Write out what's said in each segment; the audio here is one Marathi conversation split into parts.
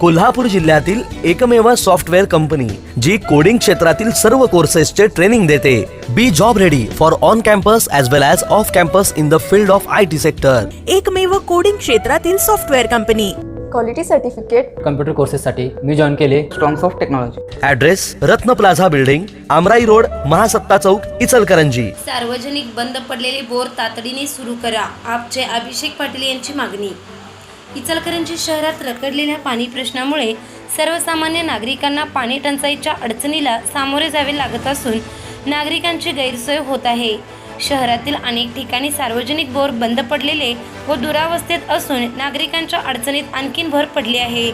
कोल्हापूर जिल्ह्यातील एकमेव सॉफ्टवेअर कंपनी जी कोडिंग क्षेत्रातील सर्व कोर्सेसचे ट्रेनिंग देते. Be job ready for on campus as well as off campus in the field of I T sector एकमेव कोडिंग क्षेत्रातील software company. Quality certificate computer कोर्सेससाठी मी जॉईन केले. Strongs of technology address Ratna plaza building Amrai road Mahasatta Chowk Ichalkaranji. सार्वजनिक बंद पडलेले बोर तातडीने सुरू करा. आपचे अभिषेक पाटील यांची मागणी. इचलकरंजी शहरात रखडलेल्या पाणी प्रश्नामुळे सर्वसामान्य नागरिकांना पाणी टंचाईच्या अडचणीला सामोरे जावे लागत असून नागरिकांची गैरसोय होत आहे. शहरातील अनेक ठिकाणी सार्वजनिक बोर बंद पडलेले व दुरावस्थेत असून नागरिकांच्या अडचणीत आणखीन भर पडली आहे.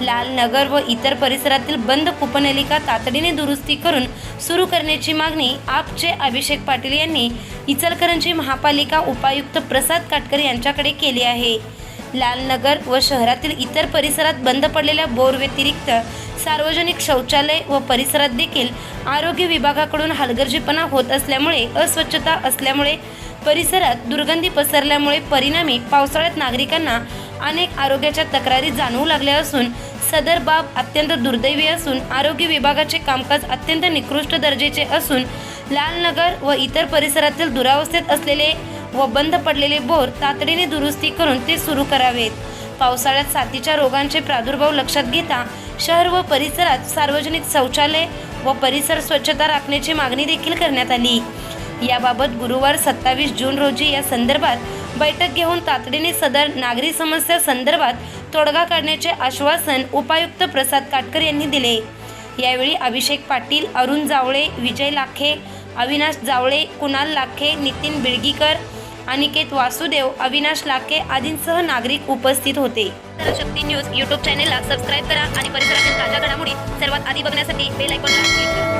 लाल नगर व इतर परिसरातील बंद कूपनलिका तातडीने दुरुस्ती करून सुरू करण्याची मागणी आपचे अभिषेक पाटील यांनी इचलकरंजी महापालिका उपायुक्त प्रसाद काटकर यांच्याकडे केली आहे. लालनगर व शहरातील इतर परिसरात बंद पडलेल्या बोर व्यतिरिक्त सार्वजनिक शौचालय व परिसरात देखील आरोग्य विभागाकडून हलगर्जीपणा होत असल्यामुळे अस्वच्छता असल्यामुळे परिसरात दुर्गंधी पसरल्यामुळे परिणामी पावसाळ्यात नागरिकांना अनेक आरोग्याच्या तक्रारी जाणवू लागल्या असून सदर बाब अत्यंत दुर्दैवी असून आरोग्य विभागाचे कामकाज अत्यंत निकृष्ट दर्जेचे असून लालनगर व इतर परिसरातील दुरावस्थेत असलेले व बंद पडलेले बोर तातडीने दुरुस्ती करून ते सुरू करावेत. पावसाळ्यात साथीच्या रोगांचे प्रादुर्भाव लक्षात घेता शहर व परिसरात सार्वजनिक शौचालय व परिसर स्वच्छता राखण्याची मागणी देखील करण्यात आली. याबाबत गुरुवार सत्तावीस जून रोजी या संदर्भात बैठक घेऊन तातडीने सदर नागरी समस्या संदर्भात तोडगा काढण्याचे आश्वासन उपायुक्त प्रसाद काटकर यांनी दिले. यावेळी अभिषेक पाटील अरुण जावळे विजय लाखे अविनाश जावळे कुणाल लाखे नितीन बिळगीकर अनिकेत वासुदेव अविनाश लाके आदींसह नागरिक उपस्थित होते. शक्ती न्यूज यूट्यूब चॅनेलला सबस्क्राईब करा आणि परिसरातील ताज्या घडामोडी सर्वात आधी बघण्यासाठी बेल आयकॉनला क्लिक करा.